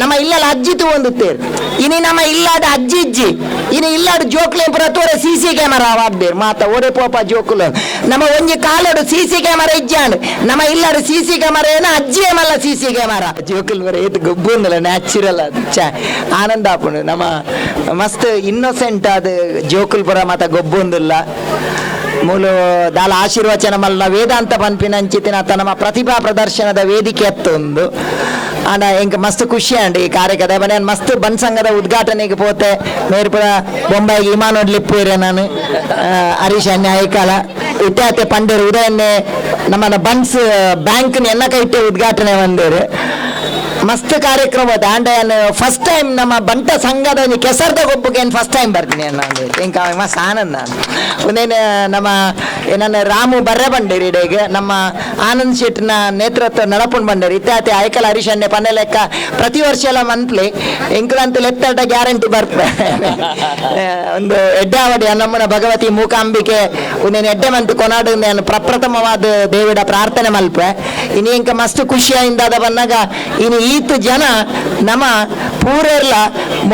ನಮ್ಮ ಇಲ್ಲದ ಅಜ್ಜಿ ತೇರು ಇನಿ ನಮ್ಮ ಇಲ್ಲದ ಅಜ್ಜಿ ಇಜ್ಜಿ. ಇನಿ ಇಲ್ಲಾದ ಜೋಕ್ಲೆ ಪ್ರತೋರೆ ಸಿ ಸಿ ಕ್ಯಾಮರಾ ವಾಬ್ದೇರ್ ಮಾತ ಓಡೆ ಪೋಪ ಜೋಕುಲ ನಮ್ಮ ಒಂಜಿ ಕಾಲಡು ಸಿ ಸಿ ಕ್ಯಾಮರಾ ಇಜ್ಜಾಂಡ್. ನಮ್ಮ ಇಲ್ಲಾಡು ಸಿ ಸಿ ಕ್ಯಾಮರಾ ಏನ ಅಜ್ಜಿ ಮಲ್ಲ ಸಿ ಸಿ ಕ್ಯಾಮರಾ ಜೋಕುಲ್ ಬರ ಏತು ಗೊಬ್ಬು ಅಂದಲ್ಲ ನ್ಯಾಚುರಲ್ ಅದು. ಚ ಆನಂದ ಆಪುಂಡು ನಮ್ಮ ಮಸ್ತ್ ಇನ್ನೊಸೆಂಟ್ ಅದು ಜೋಕುಲ್ ಪುರ ಮಾತ ಗೊಬ್ಬು ಅಂದಲ್ಲ. ಮೂಲು ದಾಲ ಆಶೀರ್ವಚನ ಮಲ್ಲ ವೇದಾಂತ ಪನ್ಪಿನಂಚಿತಿನ ನಮ್ಮ ಪ್ರತಿಭಾ ಪ್ರದರ್ಶನದ ವೇದಿಕೆ ಎತ್ತೊಂದು ಆಂಡ ಇಂಕ ಮಸ್ತ್ ಖುಷಿ ಅಂಡ್ ಈ ಕಾರ್ಯಕ್ರಮ ಮನೆ ಮಸ್ತ್ ಬನ್ಸಂಗದ ಉದ್ಘಾಟನೆಗೆ ಪೋತೆ. ಮೇರ್ಪುರ ಬೊಂಬೈಗೆ ವಿಮಾನ ನೋಡ್ಲಿಪ್ಪೇರೆ ನಾನು. ಹರೀಶ್ ಅನ್ಯ ಐಕಾಲ ಇತ್ಯಾತೆ ಪಂಡೇರು ಉದಯನ್ನೇ ನಮ್ಮ ಬನ್ಸ್ ಬ್ಯಾಂಕ್ ಎನ್ನಕ ಕೈಟೆ ಉದ್ಘಾಟನೆ ಬಂದೇರು ಮಸ್ತ್ ಕಾರ್ಯಕ್ರಮ ದಾಂಡ ಫಸ್ಟ್ ಟೈಮ್ ನಮ್ಮ ಬಂಟ ಸಂಘದ ಕೆಸರ್ದ ಕೆಸರ್ದ ಗೊಬ್ಬಗೆ ಫಸ್ಟ್ ಟೈಮ್ ಬರ್ತೀನಿ ನಾನು ಇಂಕ ಮಸ್ತ್ ಆನಂದ ಒಂದೇನು ನಮ್ಮ ಏನನ್ನ ರಾಮು ಬರ್ರೆ ಬಂಡೇರಿ ಡೇಗೆ, ನಮ್ಮ ಆನಂದ್ ಶೆಟ್ನ ನೇತೃತ್ವ ನಡಪುಂಡ್ ಬಂಡೇರಿ, ಇತ್ಯಾತಿ ಆಯ್ಕಲ್ ಹರಿಶಣ್ಯ ಪನ್ನೆ ಲೆಕ್ಕ ಪ್ರತಿ ವರ್ಷ ಎಲ್ಲ ಮಂತ್ಲಿ ಇಂಕ್ಲಂತ ಲೆತ್ತಡ ಗ್ಯಾರಂಟಿ ಬರ್ಪೆ ಒಂದು ಎಡ್ಡಾವಡಿ ನಮ್ಮನ ಭಗವತಿ ಮೂಕಾಂಬಿಕೆ, ಒಂದೇನು ಎಡ್ಡೆ ಮಂತ್ ಕೊನಾಡು ನಾನು ಪ್ರಪ್ರಥಮವಾದ ದೇವಿಡ ಪ್ರಾರ್ಥನೆ ಮಲ್ಪೆ. ಇನ್ನು ಇಂಕ ಮಸ್ತ್ ಖುಷಿಯಿಂದ ಬಂದಾಗ, ಇನ್ನು ಈತ ಜನ ನಮ್ಮ ಪೂರೆಲ್ಲ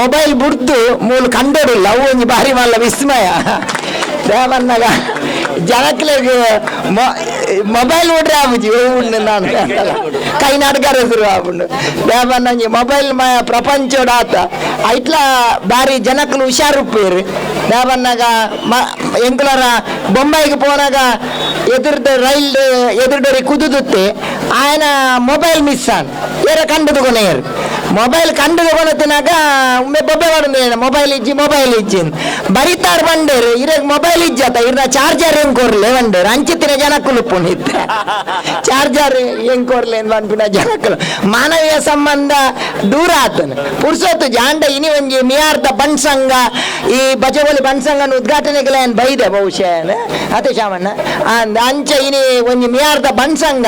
ಮೊಬೈಲ್ ಬಿಡ್ತು ಮೂಲ ಕಂಡೋಡಿಲ್ಲ ಅವು ಒಂದು ಭಾರಿ ಮಲ್ಲ ವಿಸ್ಮಯ. ದೇವನ್ನಾಗ ಜನಕ್ಲಿಗೆ ಮೊಬೈಲ್ ನೋಡ್ರಿ ಆಬುಜಿ ಉಂಡು ನಾನು ಕೈ ನಡ್ಗರದ್ರು ಆಬುಂಡು ದೇವನ್ನಂಜಿ ಮೊಬೈಲ್ ಮಯ ಪ್ರಪಂಚ ಆತ. ಐಟ್ಲ ಭಾರಿ ಜನಕ್ಕಲು ಹುಷಾರುಪ್ಪೇರು. ದೇವನ್ನಾಗ ಮ ಎಂಕ್ಲರ ಬೊಂಬೈಗೆ ಪೋನಾಗ ಎದುರ್ದ ರೈಲ್ ಎದುರ್ಡೋರಿ ಕುದುದುತ್ತೆ. ಆಯನ ಮೊಬೈಲ್ ಮಿಸ್ ಆನ್. এরা কাণ্ড দোকানের ಮೊಬೈಲ್ ಕಂಡು ಒಮ್ಮೆ ಬೊಬ್ಬೆ ಮಾಡುದು ಮೊಬೈಲ್ ಇಜ್ಜಿ ಮೊಬೈಲ್ ಇಜ್ಜಿ ಬರಿತಾರ್ ಬಂಡೇರು, ಇರಗ್ ಮೊಬೈಲ್ ಇಜ್ಜತ ಇರ್ದ ಚಾರ್ಜರ್ ಹೆಂಗ್ ಕೊರ್ಲೆ ಬಂಡೇರು? ಅಂಚಿತ್ತಿನ ಜನಕ್ಕಲು ಪುಣಿತ್ ಚಾರ್ಜರ್ ಹೆಂಗ್ ಕೊರ್ಲೆ ಅಂತ ಅನ್ಪಿನ ಕುಲು ಮಾನವೀಯ ಸಂಬಂಧ ದೂರ ಆತನು. ಪುರ್ಸೊತ್ತು ಜಾಂಡ, ಇನಿ ಒಂಜಿ, ಮಿಯಾರ್ದ ಬಣ್ಸಂಗ, ಈ ಬಜಗೋಲಿ ಬಣ್ಸಂಗನ ಉದ್ಘಾಟನೆಗಳ ಏನ್ ಬೈದೆ ಬಹುಶಃ ಅತಿ ಶಾಮಣ್ಣ ಅಂಚ, ಇನಿ ಒಂಜಿ, ಮಿಯಾರ್ದ ಬಣ್ಸಂಗ,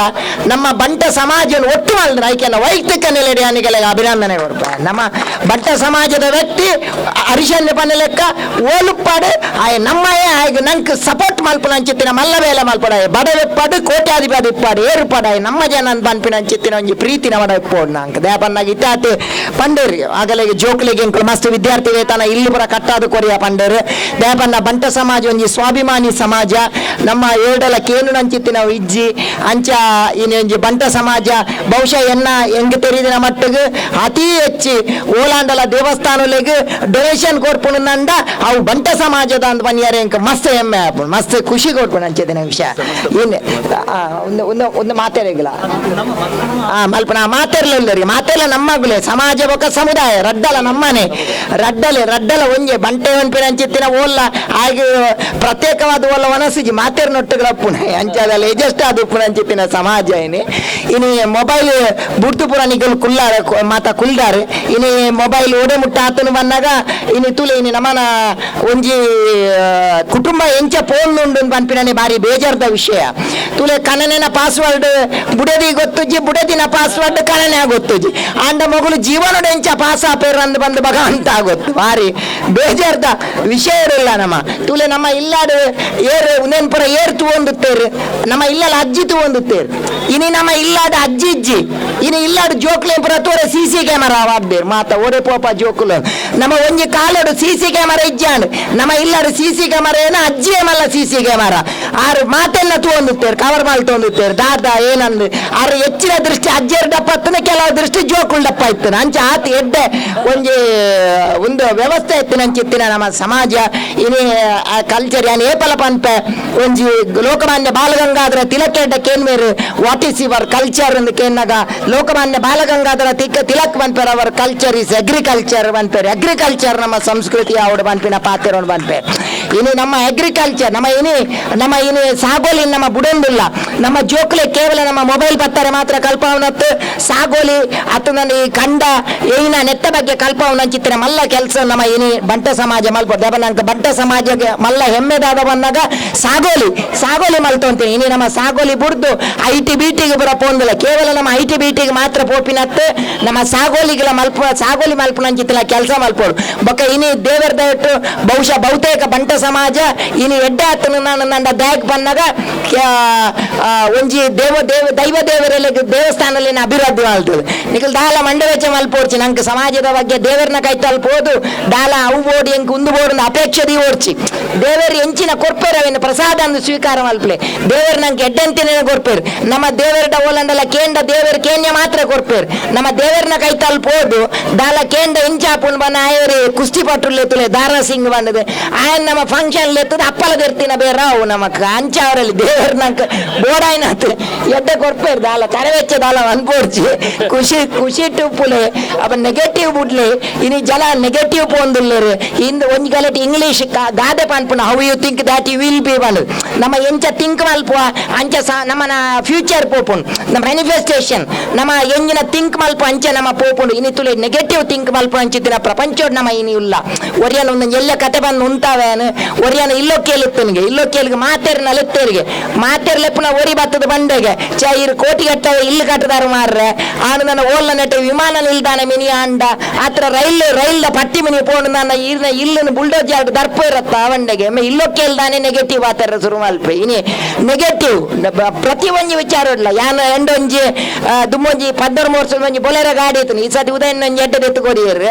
ನಮ್ಮ ಬಂಟ ಸಮಾಜ ಒಟ್ಟು ಮಾಡಿದ್ರೆ ಐಕ್ಯನ ವೈಯಕ್ತಿಕ ನೆಲೆಡೆ ಅನಿಗೆಲ್ಲ ಅಭಿನಂದನೆ. ಕೊಡ್ಪ ನಮ್ಮ ಬಂಟ ಸಮಾಜದ ವ್ಯಕ್ತಿ ಅರಿಶಲ್ಯ ಪನ್ನ ಲೆಕ್ಕ, ಓಲುಪ್ಪಾಡು, ಆಯ್ ನಮ್ಮಯ್ಯ ಆಯ್ಕೆ ನಂಗೆ ಸಪೋರ್ಟ್ ಮಲ್ಪನ ಅಂಚಿತ್ತಿನ ಮಲ್ಲವೇಲ ಬೇಲೆ ಮಲ್ಪಡ ಬಡವೆಪ್ಪಾಡು ಕೋಟ್ಯಾಧಿಪತಿ ಇಪ್ಪಾಡು ಏರುಪಾಡ ನಮ್ಮ ಜನ ಬನ್ಪಿನ ಅಂಚಿತ್ತಿನ ಒಂಜಿ ಪ್ರೀತಿನ ಮಡ ಇಪ್ಪೋಡು ನಂಗೆ. ದೇಪನ್ನಾಗ ಇತ್ತಾತಿ ಪಂಡೇರಿ, ಆಗಲಿಗೆ ಜೋಕ್ಲಿಗೆ ಮಸ್ತ್ ವಿದ್ಯಾರ್ಥಿ ವೇತನ ಇಲ್ಲಿ ಪುರ ಕಟ್ಟಾದು ಕೊರಿಯ ಪಂಡೇರು. ದೇಪನ್ನ ಬಂಟ ಸಮಾಜ ಒಂಜಿ ಸ್ವಾಭಿಮಾನಿ ಸಮಾಜ. ನಮ್ಮ ಏಡಲ ಕೇನು ನಂಚಿತ್ತಿನ ಇಜ್ಜಿ, ಅಂಚ ಇನ್ನೊಂಜಿ ಬಂಟ ಸಮಾಜ. ಬಹುಶಃ ಎನ್ನ ಎಂಗ್ ತೆರಿದಿನ ಮಟ್ಟಿಗೆ ಅತಿ ಹೆಚ್ಚಿ ಓಲಾಂಡಲ ದೇವಸ್ಥಾನಗಳಿಗೆ ಡೊನೇಷನ್ ಕೊಡ್ಪುಣು ನಂಡ ಅವು ಬಂಟ ಸಮಾಜದ ಅಂತ ಬನ್ಯಾರೆ ಇಂಕ ಮಸ್ತ್ ಹೆಮ್ಮೆ ಆಪುಂಡು ಮಸ್ತ್ ಖುಷಿ ಕೊಡ್ಪುಣು ಅಂಚದಿನ ವಿಷಯ. ಇನ್ನು ಒಂದು ಒಂದು ಒಂದು ಮಾತೇರಿಗಿಲ್ಲ. ಆ ಮಲ್ಪನ ಮಾತಾಡ್ಲಿಲ್ಲ ಮಾತೆಲ್ಲ ನಮ್ಮಗುಲೆ ಸಮಾಜ ಬೊಕ ಸಮುದಾಯ ರಡ್ಡಲ ನಮ್ಮನೆ. ರಡ್ಡಲೆ ರಡ್ಡಲ ಒಂಜೆ ಬಂಟೆ ಒಂಪಿನ ಅಂಚಿತ್ತಿನ ಓಲ್ಲ ಹಾಗೆ ಪ್ರತ್ಯೇಕವಾದ ಓಲ್ಲ ವನಸಿಜಿ ಮಾತೇರ್ ನೊಟ್ಟುಗಳ ಪುಣ ಅಂಚದಲ್ಲ ಎಜಸ್ಟ್ ಅದು ಪುಣ ಅಂಚಿತ್ತಿನ ಸಮಾಜ ಏನೇ. ಇನ್ನು ಮೊಬೈಲ್ ಬುಡ್ತು ಪುರ ನಿಗಲ್ ಕುಲ್ಲಾರ ಮಾತ ಕುಲ್ದಾರು. ಇನಿ ಮೊಬೈಲ್ ಓಡೆ ಮುಟ್ಟ ಆತನು ಬಂದಾಗ ಇನಿ ತುಲೆ ಇನಿ ನಮ್ಮನ ಒಂಜಿ ಕುಟುಂಬ ಎಂಚ ಫೋನ್ ಉಂಡು ಪನ್ಪಿನ ಬಾರಿ ಬೇಜಾರ್ದ ವಿಷಯ. ತುಲೆ ಕನನೆನ ಪಾಸ್ವರ್ಡ್ ಬುಡದಿ ಗೊತ್ತುಜಿ ಬುಡದಿನ ಪಾಸ್ವರ್ಡ್ ಕನನೆ ಗೊತ್ತುಜಿ ಆಂಡ ಮಗಳು ಜೀವನದ ಎಂಚ ಪಾಸ್ ಆಪೇರ್ ಅಂದು ಬಂದು ಭಗವಂತ ಗೊತ್ತು. ಬಾರಿ ಬೇಜಾರ್ದ ವಿಷಯ ಇರಲ್ಲ ನಮ್ಮ. ತುಲೆ ನಮ್ಮ ಇಲ್ಲಾಡು ಏರ್ ನೆನ್ಪುರ ಏರ್ ತೂಂದುತ್ತೇರು ನಮ್ಮ ಇಲ್ಲಲ್ಲ ಅಜ್ಜಿ ತೂಂದುತ್ತೇರು ಇನಿ ನಮ್ಮ ಇಲ್ಲಾಡ ಅಜ್ಜಿ ಇಜ್ಜಿ ಇನಿ ಇಲ್ಲಾಡು ಜೋಕ್ಲೆ ತೋರೆ ಸಿ ಸಿ ಕ್ಯಾಮರಾ ವಾಬ್ದೇರು ಮಾತ ಓಡೆ ಪೋಪ ಜೋಕುಲು ನಮ್ಮ ಒಂಜಿ ಕಾಲಡು ಸಿ ಸಿ ಕ್ಯಾಮರಾ ಇಜ್ಜಾಂಡ್. ನಮ್ಮ ಇಲ್ಲಾಡು ಸಿ ಸಿ ಕ್ಯಾಮರಾ ಏನ ಅಜ್ಜಿ ಮಲ್ಲ ಸಿ ಸಿ ಕ್ಯಾಮರಾ ಆರು ಮಾತೆಲ್ಲ ತೂಂದುತ್ತೇರು ಕವರ್ ಮಾಲ್ ತೊಂದುತ್ತೇರು. ದಾದ ಏನಂದು, ಆರು ಹೆಚ್ಚಿನ ದೃಷ್ಟಿ, ಅಜ್ಜಿಯರ್ ಡಪ್ಪ ಕೆಲವು ದೃಷ್ಟಿ ಜೋಕುಲ್ ಡಪ್ಪ ಇತ್ತು. ಅಂಚ ಆತ ಎಡ್ಡೆ ಒಂಜಿ, ಒಂದು ವ್ಯವಸ್ಥೆ ಇತ್ತಿನ ನಂಚಿತ್ತಿನ ನಮ್ಮ ಸಮಾಜ. ಇನಿ ಕಲ್ಚರ್ ಯಾನ್ ಏಪಲ ಪನ್ಪೆ, ಒಂಜಿ ಲೋಕಮಾನ್ಯ ಬಾಲಗಂಗಾಧರ ತಿಲಕೆಡ್ಡ ಕೇನ್ಮೇರು ವಾಟ್ ಇಸ್ ಯುವರ್ ಕಲ್ಚರ್ ಕೇನ್ನಾಗ ಲೋಕಮಾನ್ಯ ಬಾಲಗಂಗಾಧರ ತಿಕ್ಕ ತಿಲಕ್ ಬಂದ್ಪೇರ್ ಅವರ್ ಕಲ್ಚರ್ ಇಸ್ ಅಗ್ರಿಕಲ್ಚರ್ ಬಂದ್ಪೇರ್. ಅಗ್ರಿಕಲ್ಚರ್ ನಮ್ಮ ಸಂಸ್ಕೃತಿ ಅವಡು ಬಂದ್ಪಿನ ಪಾತ್ರ ಬಂದ್ಪೇರ್. ಇನ್ನು ನಮ್ಮ ಅಗ್ರಿಕಲ್ಚರ್ ನಮ್ಮ ಇನಿ ನಮ್ಮ ಇನಿ ಸಾಗೋಲಿ ನಮ್ಮ ಬುಡೊಂದಿಲ್ಲ. ನಮ್ಮ ಜೋಕ್ಲೆ ಕೇವಲ ನಮ್ಮ ಮೊಬೈಲ್ ಬತ್ತಾರೆ ಮಾತ್ರ ಕಲ್ಪವನತ್ತು. ಸಾಗೋಲಿ ನನ್ನ ಈ ಕಂಡ ಏನ ನೆತ್ತ ಬಗ್ಗೆ ಕಲ್ಪವನ ಚಿತ್ರ ಮಲ್ಲ ಕೆಲಸ ನಮ್ಮ ಇನಿ ಬಂಟ ಸಮಾಜ ಮಲ್ಪ ಬಂಟ ಸಮಾಜಕ್ಕೆ ಮಲ್ಲ ಹೆಮ್ಮೆದಾದ ಬಂದಾಗ ಸಾಗೋಲಿ ಸಾಗೋಲಿ ಮಲ್ತೊಂತೀನಿ ಇನಿ ನಮ್ಮ ಸಾಗೋಲಿ ಬುಡ್ದು ಐ ಟಿ ಬಿ ಟಿಗೆ ಬರ ಪೋಂದಿಲ್ಲ ಕೇವಲ ನಮ್ಮ ಐ ಟಿ ಬಿ ಟಿಗೆ ಮಾತ್ರ ಪೋಪಿನತ್ತು, ನಮ್ಮ ಸಾಗೋಲಿಗಳ ಮಲ್ಪ, ಸಾಗೋಲಿ ಮಲ್ಪನ ಚಿತ್ರ ಕೆಲಸ ಮಲ್ಪೋಡು. ಬೊಕ್ಕ ಇನಿ ದೇವರ ದಯಟ್ಟು ಬಹುಶಃ ಬಹುತೇಕ ಬಂಟ ಸಮಾಜ, ಇನಿ ಎಡ್ಡ ನಾನು ನನ್ನ ದಯಕ್ ಬಂದಾಗ ಒಂಜಿ ದೇವ ದೇವ, ದೈವ ದೇವರಲ್ಲಿ ದೇವಸ್ಥಾನದಲ್ಲಿ ಅಭಿವೃದ್ಧಿ ಮಾಡ್ತದೆ ನಿಖಲ್ ದಾಲ ಮಂಡವೆಚ್ಚ ಮಲ್ಪೋಡ್ಚಿ, ನಂಗೆ ಸಮಾಜದ ಬಗ್ಗೆ ದೇವರನ್ನ ಕೈ ತಲ್ಪೋದು ದಾಲ ಅವು ಓಡಿ ಹೆಂಗೆ ಉಂದು ಬೋಡು ಅಪೇಕ್ಷದಿ ಓಡ್ಚಿ ದೇವರು ಎಂಚಿನ ಕೊರ್ಪೇರವೇನು ಪ್ರಸಾದ ಅಂದು ಸ್ವೀಕಾರ ಮಲ್ಪಲೆ. ದೇವರು ನಂಗೆ ಎಡ್ಡಂತಿನ ಕೊರ್ಪೇರು. ನಮ್ಮ ದೇವರ ಓಲಂಡಲ ಕೇಂದ್ರ ದೇವರ ಕೇಂದ್ರ ಮಾತ್ರ ಕೊರ್ಪೇರು ನಮ್ಮ ದೇವರನ ಕೈ ತಲ್ಪೋದು, ದಾಲ ಕೇಂದ್ರ ಇಂಚಾಪುಣ್ ಬನ್ನ ಆಯರಿ ಕುಸ್ತಿ ಪಟ್ಟು ಎತ್ತಲೆ ದಾರಾ ಸಿಂಗ್ ಬಂದದೆ. ಆಯನ್ ನಮ್ಮ ಫಂಕ್ಷನ್ ಎತ್ತದ ಅಪ್ಪಲ ಇರ್ತಿನ ಬೇರೆ ಅವು ನಮಕ್. ಅಂಚ ಅವರಲ್ಲಿ ದೇವರನ ಬೋಡಾಯ್ನಾತ್ ಎಡ್ಡೆ ಕೊರ್ಪೇರು ದಾಲ ಕರವೆಚ್ಚ ದಾಲ ಅನ್ಪೋಡ್ಚಿ ಖುಷಿ ಖುಷಿ ಟುಪ್ಪುಲೆ ಅವ ನೆಗೆಟಿವ್ ಬುಡ್ಲೆ. ಇನಿ ಜನ ನೆಗೆಟಿವ್ ಪೋಂದುಲ್ಲರು. ಇಂದು ಒಂಜಿ ಗಲಟಿ ಇಂಗ್ಲೀಷ್ ಗಾದೆ ಪನ್ಪುನ how you think that you will be ಬಂದು ನಮ್ಮ ಎಂಚ ತಿಂಕ್ ಮಲ್ಪುವ, ಅಂಚ ನಮ್ಮನ ಫ್ಯೂಚರ್ ಪೋಪುನ್. ನಮ್ಮ ಮ್ಯಾನಿಫೆಸ್ಟೇಷನ್ ನಮ್ಮ ಎಂಜಿನ ತಿಂಕ್ ಮಲ್ಪ ಅಂಚೆ ನಮ್ಮ ಪೋಪುಂಡು ಇನಿ ತುಳಿ ನೆಗೆಟಿವ್ ತಿಂಕ್ ಮಲ್ಪ ಅಂಚಿದ್ದಿನ ಪ್ರಪಂಚೋಡ್ ನಮ್ಮ ಇನಿ ಇಲ್ಲ ಒರಿಯನ ಒಂದು ಎಲ್ಲ ಕತೆ ಬಂದು ಉಂಟಾವೇನು ಒರಿಯನ ಇಲ್ಲೋ ಕೇಳುತ್ತನಿಗೆ ಇಲ್ಲೋ ಕೇಳಿಗೆ ಮಾತೆರ್ ನಲೆತ್ತೇರಿಗೆ ಮಾತೇರ್ ಲೆಪ್ಪನ ಒರಿ ಬತ್ತದ ಬಂಡೆಗೆ ಚ ಇರು ಕೋಟಿ ಕಟ್ಟವ ಇಲ್ಲಿ ಕಟ್ಟದಾರ ಮಾರ್ರೆ ಆನು ನನ್ನ ಓಲ್ಲ ನೆಟ್ಟ ವಿಮಾನ ನಿಲ್ದಾಣ ಮಿನಿ ಅಂಡ ಆತರ ರೈಲ್ ರೈಲ್ದ ಪಟ್ಟಿ ಮಿನಿ ಪೋಂಡು ನನ್ನ ಇರ್ನ ಇಲ್ಲನ್ನು ಬುಲ್ಡೋಜರ್ ದರ್ಪ ಇರತ್ತ ಅವಂಡೆಗೆ ಇಲ್ಲೋ ಕೇಳ್ದಾನೆ ನೆಗೆಟಿವ್ ಆತರ ಶುರು ಮಲ್ಪೆ ಇನಿ ನೆಗೆಟಿವ್ ಪ್ರತಿ ಒಂದು ವಿಚಾರ ಇಲ್ಲ ಯಾನ ಎಂಡೊಂಜಿ ಆ, ದುಮ್ಮೊಂಜಿ ಪದ್ದರ್ ಮೋರ್ಸಲ್ ಒಂಜಿ ಬೊಲೆರ ಗಾಡಿ ಇತ್ತು ಈ ಸತಿ ಉದಯನ್ ಒಂಜಿ ಎಡ್ಡೆ ಎತ್ತುಕೊಡಿಯರು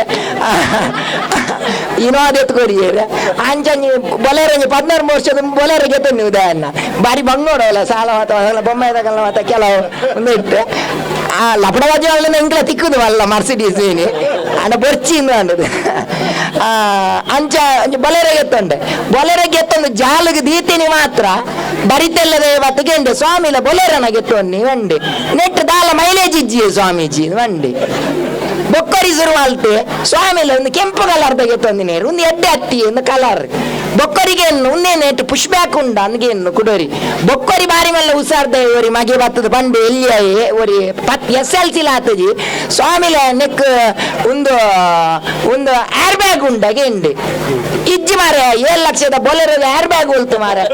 ಇನೋದ್ ಎತ್ತುಕೊಡಿಯರು ಅಂಚಂಜಿ ಬೊಲೆರ ಒಂಜಿ ಪದ್ನಾರು ವರ್ಷದ ಬೊಲೆರ ಗೆತ್ತಂದು ಉದಯನ್ನ. ಬಾರಿ ಬಂಗೋಡವಲ್ಲ ಸಾಲ ಮಾತ ಬೊಮ್ಮೆ ತಗಲ್ಲ ಮಾತ ಕೆಲವು ಒಂದು ಇಟ್ಟು ಆ ಲಪಡವಾಜಿ ವಜಾಳನ್ನ ಇಂಗ್ಲ ತಿಕ್ಕುದು ಅಲ್ಲ ಮರ್ಸಿಡೀಸ್ ಏನಿ. ಬರ್ಚಿಂದು ಅನ್ನದು ಆ, ಅಂಚ ಬೊಲೆರ ಗೆತ್ತಂಡೆ. ಬೊಲೆರ ಗೆತ್ತಂದು ಜಾಲಿಗೆ ದೀತಿನಿ ಮಾತ್ರ. ಬರಿತೆಲ್ಲದೆ ಬತ್ತಗೆಂಡೆ ಸ್ವಾಮಿಲ ಬೊಲೆರನ ಗೆತ್ತೊನ್ನಿ ವಂಡಿ ನೆಟ್ ದಾಲ ಮೈಲೇಜ್ ಇಜ್ಜಿ ಸ್ವಾಮೀಜಿ ವಂಡಿ ಬೊಕ್ಕರಿ ಸುರುವಾಲ್ತೆ. ಸ್ವಾಮಿಲ ಒಂದು ಕೆಂಪು ಕಲರ್ ತೆಗೆತೊಂದಿನೇರು ಒಂದು ಎಡ್ಡೆ ಹತ್ತಿ ಒಂದು ಕಲರ್. ಬೊಕ್ಕರಿಗೆ ಉನ್ನೇ ನೆಟ್ ಪುಷ್ ಬ್ಯಾಕ್ ಉಂಡ ಅನ್ಗೆ ಕುಡೋರಿ. ಬೊಕ್ಕರಿ ಬಾರಿ ಮಲ್ಲ ಹುಷಾರ್ದ ಒರಿ ಮಗೆ ಬತ್ತದ ಬಂಡೆ ಎಲ್ಲಿಯ ಒರಿ ಪತ್ ಎಸ್ ಎಲ್ ಸಿ ಲಾತಜಿ ಸ್ವಾಮಿಲ ನೆಕ್, ಒಂದು ಒಂದು ಏರ್ ಬ್ಯಾಗ್ ಉಂಡ ಗೆಂಡಿ ಇಜ್ಜಿ ಮಾರ ಏಳು ಲಕ್ಷದ ಬೊಲೆರದ ಏರ್ ಬ್ಯಾಗ್ ಉಲ್ತು ಮಾರೆ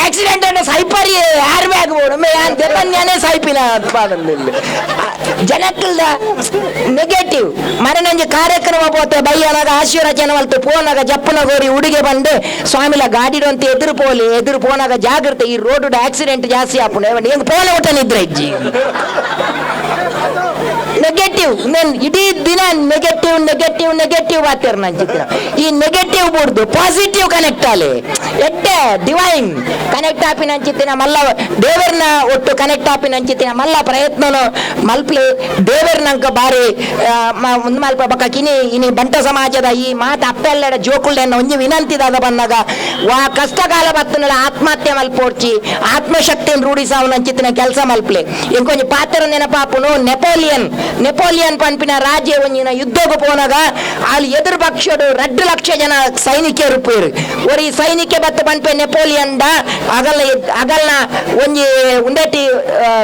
ಆಕ್ಸಿಡೆಂಟ್ ಅನ್ನ ಸೈಪರಿ ಏರ್ ಬ್ಯಾಗ್ ಬೋಡು ಯಾನ್ ದೆಪ್ಪನ್ಯಾನೆ ಸೈಪಿನ ಉತ್ಪಾದನೆಯಲ್ಲಿ ಜನಕ್ಕಲ್ದ ನೆಗೆಟಿವ್ ಮರನಂಜಿ ಕಾರ್ಯಕ್ರಮ ಪೋತೆ ಬೈಯನಾಗ ಆಶೀರ್ವಚನ ಮಲ್ತು ಪೋನಾಗ ಜಪ್ಪನ ಗೋರಿ ಉಡುಗೆ ಬಂದು ಸ್ವಾಮಿಲ ಗಾಡಿಡೊಂತ ಎದುರು ಪೋಲಿ ಎದುರು ಪೋನಾಗ ಜಾಗ್ರತೆ ಈ ರೋಡ್ ಆಕ್ಸಿಡೆಂಟ್ ಜಾಸ್ತಿ ಆಪುಂಡು ಹೆಂಗ್ ಪೋನ ಊಟ ನಿದ್ರೆ ಇಜ್ಜಿ ನೆಗೆಟಿವ್ ನೆನ್ ಇಡೀ ದಿನ ನೆಗೆಟಿವ್ ನೆಗೆಟಿವ್ ನೆಗೆಟಿವ್ ಆತಿರ್ ನನ್ನ ಚಿತ್ರ. ಈ ನೆಗೆಟಿವ್ ಬಿಡ್ದು ಪಾಸಿಟಿವ್ ಕನೆಕ್ಟ್ ಆಲೆ. ಎಟ್ಟೆ ಡಿವೈನ್ ಕನೆಕ್ಟ್ ಆಪಿ ನಂಚಿತ್ತಿನ ಮಲ್ಲ ದೇವರನ್ನ ಒಟ್ಟು ಕನೆಕ್ಟ್ ಆಪಿ ನಂಚಿತ್ತಿನ ಮಲ್ಲ ಪ್ರಯತ್ನನು ಮಲ್ಪ್ಲಿ, ದೇವರ ನಂಕ ಬಾರಿ ಮುಂದ್ ಮಲ್ಪ ಬಕ್ಕ ಕಿನಿ, ಇನಿ ಬಂಟ ಸಮಾಜದ ಈ ಮಾತು ಅಪ್ಪೆಲ್ಲಡ ಜೋಕುಳ್ಳೆನ್ನ ಒಂಜಿ ವಿನಂತಿದಾದ ಬಂದಾಗ, ವಾ, ಕಷ್ಟಕಾಲ ಬತ್ತನಲ್ಲ ಆತ್ಮಹತ್ಯೆ ಮಲ್ಪೋಡ್ಚಿ ಆತ್ಮಶಕ್ತಿಯನ್ನು ರೂಢಿಸಾವು ನಂಚಿತ್ತಿನ ಕೆಲಸ ಮಲ್ಪ್ಲೆ. ಇಂಕೊಂಜಿ ಪಾತ್ರ ನೆನಪಾಪುನು ನೆಪೋಲಿಯನ್ ನೆಪೋಲಿಯನ್ ಪಂಪಿನ ರಾಜ್ಯ ಒಂಜಿನ ಯುದ್ಧಕ್ಕೆ ಪೋನಾಗ ಅಲ್ಲಿ ಎದುರು ಪಕ್ಷಡು రెండు ಲಕ್ಷ ಜನ ಸೈನಿಕರು ಪೇರು ಒರಿ ಸೈನಿಕ ಬತ್ತ ಪಂಪೆ ನೆಪೋಲಿಯನ್ ದ ಅಗಲ ಅಗಲ್ನ ಒಂಜಿ ಉಂಡೆಟಿ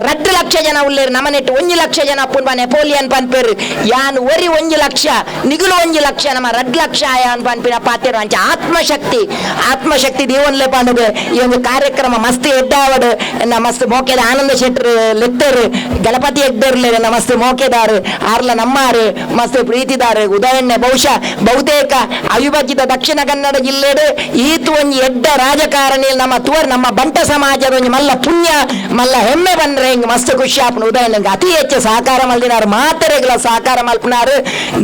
ರಡ್ಡು ಲಕ್ಷ ಜನ ಉಳ್ಳೇರು ನಮನೆಟ್ಟು ಒಂಜಿ ಲಕ್ಷ ಜನ ಪುನ್ಪ ನೆಪೋಲಿಯನ್ ಪನ್ಪೇರು. ಯಾನ್ ಒರಿ ಒಂಜಿ ಲಕ್ಷ, ನಿಗುಲು ಒಂಜಿ ಲಕ್ಷ ನಮ್ಮ ರಡ್ ಲಕ್ಷ ಯಾನ್ ಪನ್ಪಿನ ಪಾತ್ರ ಅಂಚ ಆತ್ಮಶಕ್ತಿ ಆತ್ಮಶಕ್ತಿ ದೇವನ್ಲೆ ಪಂಡದು ಈ ಕಾರ್ಯಕ್ರಮ ಮಸ್ತ್ ಎಡ್ಡಾವಡು ಮಸ್ತ್ ಮೋಕೆದ ಆನಂದ ಶೆಟ್ರು ಲೆತ್ತರು ಗಣಪತಿ ಎನ್ನ ಮಸ್ತ್ ಮೋಕೆದಾರು ಆರ್ಲ ನಮ್ಮಾರೆ, ಮಸ್ತ್ ಪ್ರೀತಿದಾರೆ ಉದಾಹರಣೆ, ಬಹುಶಃ ಬಹುತೇಕ ಅವಿಭಜಿತ ದಕ್ಷಿಣ ಕನ್ನಡ ಜಿಲ್ಲೆಡು ಈತು ಒಂಜಿ ಎಡ್ಡ ರಾಜಕಾರಣಿ ನಮ್ಮ ತುವರ್, ನಮ್ಮ ಬಂಟ ಸಮಾಜದ ಒಂಜಿ ಮಲ್ಲ ಪುಣ್ಯ, ಮಲ್ಲ ಹೆಮ್ಮೆ ಬಂದ್ರೆ ಹಿಂಗೆ ಮಸ್ತ್ ಖುಷಿ ಆಪುನ ಉದಯನ್ಗೆ ಅತಿ ಹೆಚ್ಚು ಸಹಕಾರ ಮಲ್ದಿನಾರು ಮಾತರೆಗಳ ಸಹಕಾರ ಮಲ್ಪನಾರು.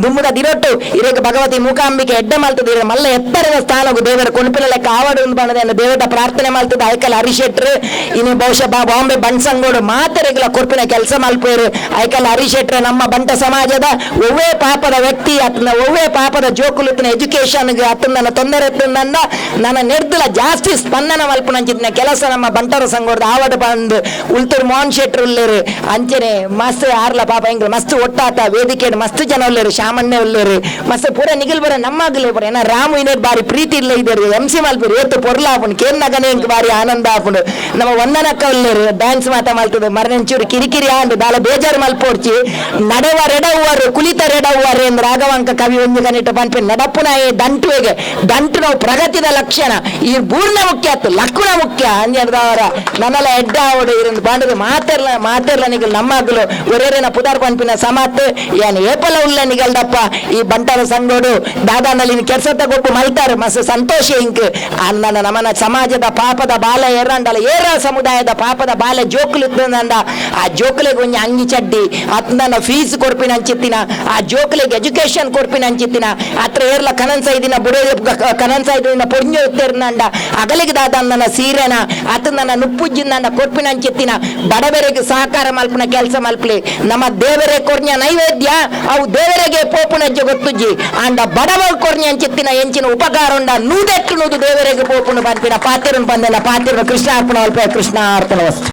ದುಮ್ಮದ ದಿರೊಟ್ಟು ಇರೋಕೆ ಭಗವತಿ ಮೂಕಾಂಬಿಕೆ ಎಡ್ಡ ಮಲ್ತದ. ಮಲ್ಲ ಎತ್ತರದ ಸ್ಥಾನಗು ದೇವರ ಕೊಣಪಿನ ಲೆಕ್ಕ ಒಂದು ಬಣ್ಣದ ದೇವದ ಪ್ರಾರ್ಥನೆ ಮಲ್ತದ, ಐಕಲ್ ಹರಿಶೆಟ್ರು. ಇನ್ನು ಬಹುಶಃ ಬಾಂಬೆ ಬಣ್ಸಂಗೋಡು ಮಾತರೆಗಳ ಕೊರ್ಪಿನ ಕೆಲಸ ಮಲ್ಪೇರು ಐಕಲ್ ಹರಿಶೆಟ್ರು, ನಮ್ಮ ಬಂಟ ಸಮಾಜದ ಒವ್ವೇ ಪಾಪದ ವ್ಯಕ್ತಿ, ಅತನ ಒವ್ವೇ ಪಾಪದ ಜೋಕುಲುತ್ತಿನ ಎಜುಕೇಶನ್ಗೆ ಅತನ ನನ್ನ ತೊಂದರೆ ನನ್ನ ನನ್ನ ನಿರ್ದಲ ಜಾಸ್ತಿ ಸ್ಪಂದನ ಮಲ್ಪನಂಚಿನ ಕೆಲಸ ನಮ್ಮ ಬಂಟರ ಸಂಘದ ಆವಡ ಬಂದು ಉಲ್ತರ್ ಮೋಹನ್ ಶೆಟ್ರು ಉಳ್ಳೇರು. ಅಂಚನೆ ಮಸ್ತ್ ಆರ್ಲ ಪಾಪ ಹೆಂಗ್ ಮಸ್ತ್ ಒಟ್ಟಾತ ವೇದಿಕೆ ಮಸ್ತ್ ಜನ ಉಳ್ಳೇರು ಶಾಮಣ್ಯ ಉಳ್ಳೇರು. ಮಸ್ತ್ ಪೂರ ನಿಗಿಲ್ ಬರ ನಮ್ಮಾಗಲೇ ಬರ. ಏನ ರಾಮು ಇನ್ನೇ ಬಾರಿ ಪ್ರೀತಿ ಇಲ್ಲ ಇದ್ದಾರೆ ಎಂ ಸಿ ಮಲ್ಪರು ಏತು ಪೊರ್ಲ ಕೇರ್ನಗನೆ ಇಂಕ್ ಬಾರಿ ಆನಂದ ಆಪುಂಡು. ನಮ್ಮ ವಂದನಕ್ಕ ಉಳ್ಳೇರು ಡ್ಯಾನ್ಸ್ ಮಾತ ಮಲ್ತದೆ, ಮರನೆಂಚೂರು ಕಿರಿಕಿರಿ ಆಂಡು, ದಾಲ ಬೇಜಾರು ಮಲ್ಪೋಡ್ಚಿ ரெடவுவாரு ಕುಲಿತ ರೆಡವ್ವಾರೆ ಎಂದು ರಾಘವಾಂಕ ಕವಿ ಒಂದು ಕನಿಟ ಪಂಪೆ ನಡಪುನಾಯೆ ದಂಟುವೆಗೆ ದಂಟು ನಾವು ಪ್ರಗತಿದ ಲಕ್ಷಣ. ಈ ಬೂರ್ಣ ಮುಖ್ಯ ಆತು ಲಕ್ಷಣ ಮುಖ್ಯ ಅಂಜನದವರ ನನ್ನೆಲ್ಲ ಎಡ್ಡ ಅವಡು ಇರಂದು ಬಾಂಡದ ಮಾತೆರ್ಲ ಮಾತೆರ್ಲ ನಿಗಲ್ ನಮ್ಮಗಳು ಒರೇರಿನ ಪುದಾರ್ ಪಂಪಿನ ಸಮಾತ್ ಏನು ಏಪಲ ಉಳ್ಳ ನಿಗಲ್ದಪ್ಪ. ಈ ಬಂಟರ ಸಂಗೋಡು, ದಾದಾನಲ್ಲಿ ಕೆಲಸ ತಗೊಟ್ಟು ಮಲ್ತಾರೆ, ಮಸ್ತ್ ಸಂತೋಷ ಇಂಕ್. ಅನ್ನ ನಮ್ಮನ ಸಮಾಜದ ಪಾಪದ ಬಾಲ ಏರಂಡಲ್ಲ ಏರ ಸಮುದಾಯದ ಪಾಪದ ಬಾಲ ಜೋಕುಲು ಆ ಜೋಕುಲಿಗೆ ಒಂಜಿ ಅಂಗಿ ಚಡ್ಡಿ ಅತ್ನ ಫೀಸ್ ಕೊರ್ಪಿನ ಅಂಚಿತ್ತಿನ, ಆ ಜೋಕ್ಲಿಗೆ ಎಜುಕೇಶನ್ ಕೊಡ್ಪಿನ ಅಂಚಿತ್ತಿನ ಅತ್ರ ಏರ್ಲ ಕನನ್ಸ ಇದಿನ ಬುಡೇ ಕನನ್ಸ ಇದಿನ ಪೊಂಜು ಉತ್ತೇರ್ನಂಡ ಅಗಲಿಗೆ ದಾದ ನನ್ನ ಸೀರೆನ ಅತ ನನ್ನ ನುಪ್ಪುಜ್ಜಿಂದ ಕೊಡ್ಪಿನ ಅಂಚಿತ್ತಿನ, ಬಡವರಿಗೆ ಸಹಕಾರ ಮಲ್ಪನ ಕೆಲಸ ಮಲ್ಪಲಿ. ನಮ್ಮ ದೇವರೇ ಕೊರ್ನ್ಯ ನೈವೇದ್ಯ, ಅವು ದೇವರಿಗೆ ಪೋಪುನಜ್ಜೆ ಗೊತ್ತುಜ್ಜಿ. ಅಂಡ ಬಡವ ಕೊರ್ಣ್ಯ ಅಂಚಿತ್ತಿನ ಎಂಚಿನ ಉಪಕಾರ ಉಂಡ, ನೂದೆಟ್ಟು ನೂದು ದೇವರಿಗೆ ಪೋಪುನು ಬಂದಿನ ಪಾತಿರನ್ ಬಂದಿನ ಪಾತಿರ ಕೃಷ್ಣ ಅರ್ಪಣ ಅಲ್ಪ ಕೃಷ್ಣ ಅರ್ಪಣ